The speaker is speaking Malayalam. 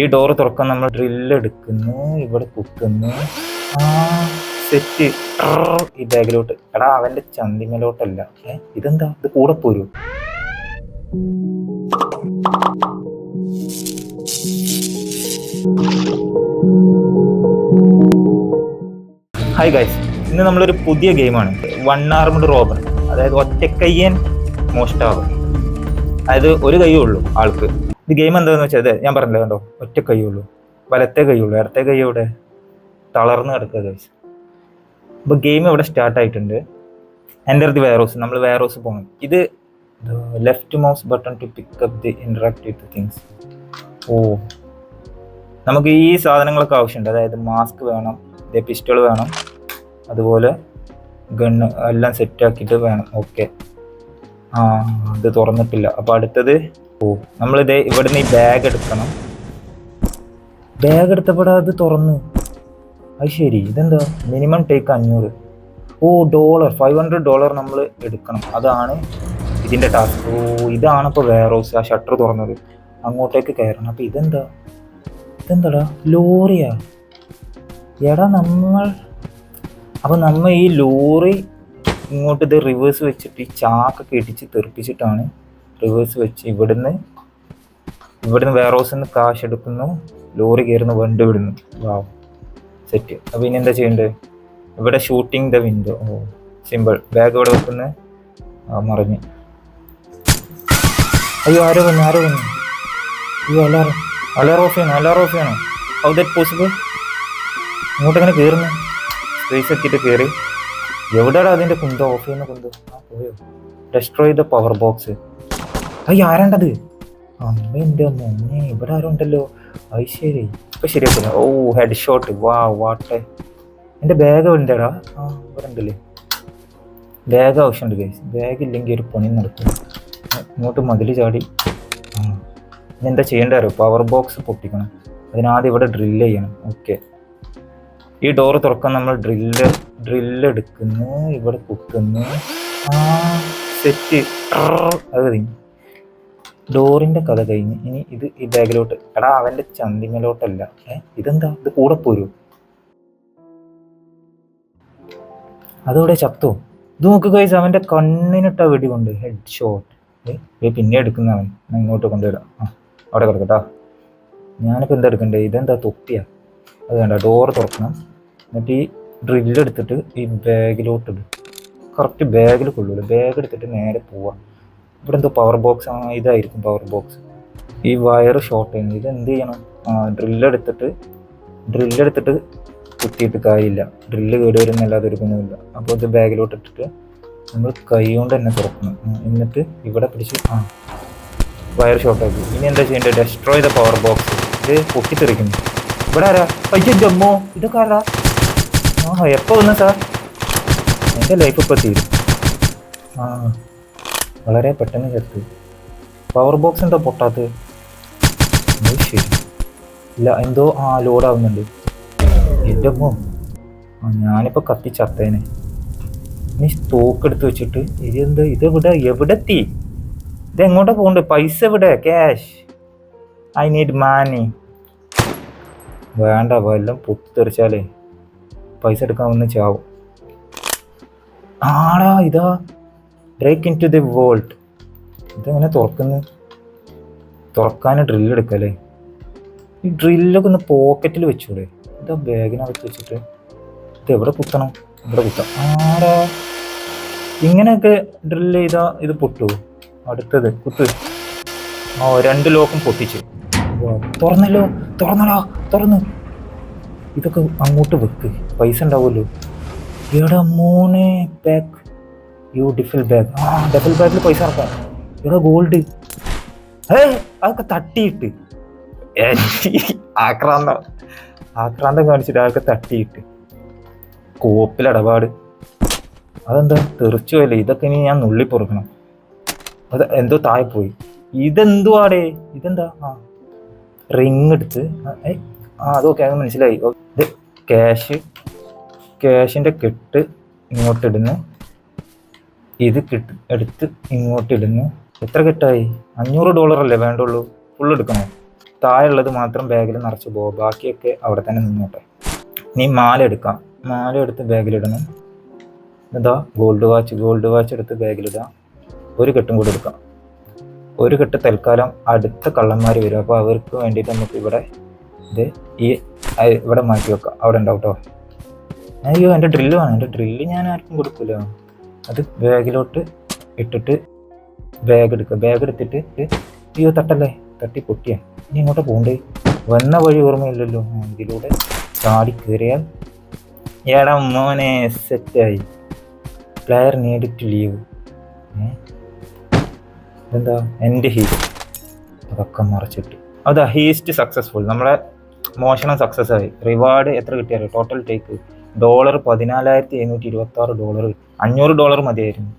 ഈ ഡോർ തുറക്കാൻ നമ്മൾ ഡ്രില്ല് എടുക്കുന്നു ഇവിടെ കുത്തുന്നു. ആ സെറ്റ് ഈ ബാഗിലോട്ട്. എടാ അവന്റെ ചന്തിമേലോട്ടല്ല. ഏ ഇതെന്താ? ഇത് കൂടെ പോരൂ. ഹായ് ഗൈസ് ഇന്ന് നമ്മളൊരു പുതിയ ഗെയിമാണ് വൺ ആർമഡ് റോബർ അതായത് ഒറ്റക്കയ്യൻ മോഷ്ടാവ്. അതായത് ഒരു കൈയേ ഉള്ളൂ ആൾക്ക്. ഇത് ഗെയിം എന്താണെന്ന് വെച്ചാൽ അതെ ഞാൻ പറഞ്ഞില്ല കണ്ടോ? ഒറ്റ കൈയേ ഉള്ളൂ വലത്തെ കൈയുള്ളൂ. ഇടത്തെ കൈ ഇവിടെ തളർന്ന് കിടക്കുക ഗൈസ് അപ്പോൾ ഗെയിം ഇവിടെ സ്റ്റാർട്ട് ആയിട്ടുണ്ട്. എന്റർ ദി വെയർഹൗസ് നമ്മൾ വെയർഹൗസ് പോകണം ഇത് left mouse button to pick up the interact with things oh. നമുക്ക് ഈ സാധനങ്ങളൊക്കെ ആവശ്യമുണ്ട്. അതായത് മാസ്ക് വേണം ഇതേ പിസ്റ്റൾ വേണം അതുപോലെ ഗണ്ണ് എല്ലാം സെറ്റാക്കിയിട്ട് വേണം. ഓക്കെ ആ ഇത് തുറന്നിട്ടില്ല. അപ്പോൾ അടുത്തത് ഓ നമ്മളിത് ഇവിടുന്ന് ഈ ബാഗ് എടുക്കണം. ബാഗ് എടുത്തപ്പോഴാ അത് തുറന്നു. അത് ശരി ഇതെന്താ? മിനിമം ടേക്ക് അഞ്ഞൂറ്. ഓ ഡോളർ ഫൈവ് ഹൺഡ്രഡ് ഡോളർ നമ്മൾ എടുക്കണം. അതാണ് ഇതിന്റെ ടാസ്ക് ഓ ഇതാണ് ഇപ്പോൾ വെയർ ഹൗസ് ആ ഷട്ടർ തുറന്നത്. അങ്ങോട്ടേക്ക് കയറണം. അപ്പോൾ ഇതെന്താ? ഇതെന്താടാ? ലോറിയാ? എടാ നമ്മൾ അപ്പോൾ നമ്മൾ ഈ ലോറി ഇങ്ങോട്ട് ഇത് റിവേഴ്സ് വെച്ചിട്ട് ഈ ചാക്കൊക്കെ ഇടിച്ച് തെറിപ്പിച്ചിട്ടാണ് റിവേഴ്സ് വെച്ച് ഇവിടുന്ന് ഇവിടുന്ന് വെയർ ഹൗസിൽ നിന്ന് കാശ് എടുക്കുന്നു ലോറി കയറുന്നു വണ്ടി വിടുന്നു. വാ സെറ്റ് അപ്പോൾ ഇനി എന്താ ചെയ്യേണ്ടത് ഇവിടെ shooting the window oh simple bag ഇവിടെ വെക്കുന്നു ആ മറിഞ്ഞ്. അയ്യോ ആരോ വന്നു ആരോ വന്നു. അയ്യോ അലാറ അലാറ ഓഫ് ചെയ്യണം അലാറ ഓഫ് ചെയ്യണം. ഹൗ ദറ്റ് പോസിബിൾ ഇങ്ങോട്ട് എങ്ങനെ കയറുന്നു സ്പേസ് എത്തിയിട്ട് കയറി എവിടെയാണ് അതിന്റെ കുന്തോ? ഓഫ് ചെയ്യുന്ന കുന്തോ? ആ പോയോ? ഡെസ്ട്രോയ് ദ പവർ ബോക്സ് അയ്യോ ആരാണ്ടത്? അമ്മ എന്റെ മോനെ ഇവിടെ ആരുണ്ടല്ലോ അത് ശരി. ഇപ്പം ശരിയാക്കില്ല ഓ ഹെഡ് ഷോട്ട് വാ വാട്ട് എന്റെ ബാഗ് ഉണ്ടേടാ. ആ ഇവിടെ ഉണ്ടല്ലേ. ബാഗ് ആവശ്യമുണ്ട് ഗൈസ് ബാഗ് ഇല്ലെങ്കിൽ ഒരു പണി നടക്കും. ഇങ്ങോട്ട് മതിൽ ചാടി. എന്താ ചെയ്യേണ്ടത് അറിയോ? പവർ ബോക്സ് പൊട്ടിക്കണം. അതിനാദ്യം ഇവിടെ ഡ്രില്ല് ചെയ്യണം. ഓക്കെ ഈ ഡോർ തുറക്കാൻ നമ്മൾ ഡ്രില്ല് ഡ്രില്ല് എടുക്കുന്നു ഇവിടെ കുത്തുന്നു സെറ്റ് അത് കഴിഞ്ഞു ഡോറിന്റെ കഥ കഴിഞ്ഞ് ഇനി ഇത് ഈ ബാഗിലോട്ട് എടാ അവന്റെ ചന്തിമേലോട്ടല്ല. ഏ ഇതെന്താ? ഇത് കൂടെ പോരൂ. അതോടെ ചത്തോ? ഇത് നോക്ക് കൈസ് അവന്റെ കണ്ണിനിട്ട വെടികൊണ്ട് ഹെഡ് ഷോട്ട് ഏ പിന്നെ എടുക്കുന്ന അവൻ. ഇങ്ങോട്ട് കൊണ്ടുവരാം. ആ അവിടെ കിടക്കട്ടാ. ഞാനിപ്പോൾ എന്താ എടുക്കണ്ടേ? ഇതെന്താ തൊപ്പിയാ? അത് വേണ്ട ഡോർ തുറക്കണം. എന്നിട്ട് ഈ ഡ്രില്ല് എടുത്തിട്ട് ഈ ബാഗിലോട്ട് ഇടും. കറക്റ്റ് ബാഗിൽ കൊള്ളൂല. ബാഗ് എടുത്തിട്ട് നേരെ പോവാം. ഇവിടെ എന്തോ പവർ ബോക്സ് ഇതായിരിക്കും പവർ ബോക്സ് ഈ വയർ ഷോർട്ട് ചെയ്യുന്നത്. ഇത് എന്ത് ചെയ്യണം? ഡ്രില്ലെടുത്തിട്ട് ഡ്രില്ലെടുത്തിട്ട് കുത്തിയിട്ട് കാര്യമില്ല. ഡ്രില്ല് കേട് വരുന്നല്ലാതെ എടുക്കുന്നുമില്ല അപ്പോൾ ഇത് ബാഗിലോട്ട് ഇട്ടിട്ട് നമ്മൾ കൈ കൊണ്ട് തന്നെ തുറക്കണം. എന്നിട്ട് ഇവിടെ പിടിച്ച് ആ വയർ ഷോർട്ട് ആക്കി. ഇനി എന്താ ചെയ്യേണ്ടത്? ഡെസ്ട്രോയ് ദ പവർ ബോക്സ് ഇത് പൊട്ടിത്തെറിക്കുന്നു. ഇവിടെ ആരാ? അയ്യോ ജമ്മോ. ഇതൊക്കെ ആരാ? ആ എപ്പോൾ വന്നു സാർ എന്റെ ലൈഫ് ഇപ്പോൾ തീരും. ആ വളരെ പെട്ടെന്ന് ചത്തു പവർ ബോക്സ് എന്താ പൊട്ടാത്തത്? അത് ശരി. ഇല്ല എന്തോ ആ ലോഡാവുന്നുണ്ട് എന്റെ അമ്മോ ആ ഞാനിപ്പോൾ കത്തി ചത്തേനെ. സ്റ്റോക്ക് തോക്കെടുത്ത് വെച്ചിട്ട് ഇതെന്താ ഇതെവിടെ എവിടെ എത്തി ഇത് എങ്ങോട്ടാ പോകണ്ടേ? പൈസ എവിടെ ക്യാഷ് ഐ നീഡ് മാനി വേണ്ട വല്ലതും പൊട്ടിത്തെറിച്ചാലേ പൈസ എടുക്കാൻ വന്ന് ചാവും. ആടാ ഇതാ. Break in to the world ഇതെങ്ങനെ തുറക്കുന്നു? തുറക്കാൻ ഡ്രില്ല് എടുക്കല്ലേ? ഈ ഡ്രില്ലൊക്കെ ഒന്ന് പോക്കറ്റിൽ വെച്ചൂടെ. ഇതാ ബാഗിനകത്ത് വെച്ചിട്ട്. ഇത് എവിടെ കുത്തണം? ഇവിടെ കുത്താം. ആടാ. ഇങ്ങനെയൊക്കെ ഡ്രില്ല് ചെയ്താൽ ഇത് പൊട്ടുമോ അടുത്തത് കുത്ത്. ആ രണ്ട് ലോക്കും പൊട്ടിച്ച്. തുറന്നല്ലോ തുറന്നടാ തുറന്നു. ഇതൊക്കെ അങ്ങോട്ട് വെക്ക്. പൈസ ഉണ്ടാവുമല്ലോ. എടാ മോനെ ബാഗ് ബ്യൂട്ടിഫുൾ ബാഗ് ആ ഡബിൾ ബാഗിൽ പൈസ ഇറക്കാം ഇവിടെ ഗോൾഡ് ഏ അതൊക്കെ തട്ടിയിട്ട്. ആക്രാന്ത. ആക്രാന്തം കാണിച്ചിട്ട് അതൊക്കെ തട്ടിയിട്ട്. കോപ്പിലിടപാട് അതെന്താ? തെറിച്ചു പോയല്ലേ? ഇതൊക്കെ ഇനി ഞാൻ നുള്ളി പൊറുക്കണം. അത് എന്തോ താഴെപ്പോയി ഇതെന്തു ആടേ ഇതെന്താ? ആ റിങ് എടുത്ത്. ആ, ഏയ്, ആ അതൊക്കെ അത് മനസ്സിലായി. ഇത് ക്യാഷ് ക്യാഷിന്റെ കെട്ട് ഇങ്ങോട്ട് ഇടുന്നു. ഇത് കിട്ട് എടുത്ത് ഇങ്ങോട്ട് ഇടുന്നു എത്ര കെട്ടായി? അഞ്ഞൂറ് ഡോളർ അല്ലേ വേണ്ടുള്ളൂ. ഫുൾ എടുക്കണോ? താഴെയുള്ളത് മാത്രം ബാഗിൽ നിറച്ച് പോകും ബാക്കിയൊക്കെ അവിടെ തന്നെ നിന്നോട്ടെ. നീ മാല എടുക്കാം. മാല എടുത്ത് ബാഗിലിടണം എന്താ ഗോൾഡ് വാച്ച് ഗോൾഡ് വാച്ച് എടുത്ത് ബാഗിലിടാം ഒരു കെട്ടും കൂടി എടുക്കാം. ഒരു കെട്ട് തൽക്കാലം അടുത്ത കള്ളന്മാർ വരും. അപ്പോൾ അവർക്ക് വേണ്ടിയിട്ട് നമുക്ക് ഇവിടെ ഇത് ഈ ഇവിടെ മാറ്റി വെക്കാം. അവിടെ ഉണ്ടാവും കേട്ടോ അയ്യോ എന്റെ ഡ്രില്ല് വേണം. എന്റെ ഡ്രില്ല് ഞാൻ ആർക്കും കൊടുക്കില്ല അത് ബാഗിലോട്ട് ഇട്ടിട്ട് ബാഗ് എടുക്കുക. ബാഗ് എടുത്തിട്ട് അയ്യോ തട്ടല്ലേ? തട്ടി പൊട്ടിയ ഇനി ഇങ്ങോട്ട് പോകണ്ടേ? വന്ന വഴി ഓർമ്മയില്ലല്ലോ. ഇതിലൂടെ ചാടി കയറിയാൽ എടാ മോനെ സെറ്റായി പ്ലെയർ നീഡ് ടു ലീവ് എന്താ എന്റെ ഹീറ്റ് അതൊക്കെ മറച്ചിട്ട്. അതാ ഹീസ്റ്റ് സക്സസ്ഫുൾ നമ്മളെ മോഷണം സക്സസ് ആയി. റിവാർഡ് എത്ര കിട്ടിയാലും ടോട്ടൽ ടേക്ക് ഡോളർ പതിനാലായിരത്തി എഴുന്നൂറ്റി ഇരുപത്തി ആറ് ഡോളർ അഞ്ഞൂറ് ഡോളർ മതിയായിരുന്നു.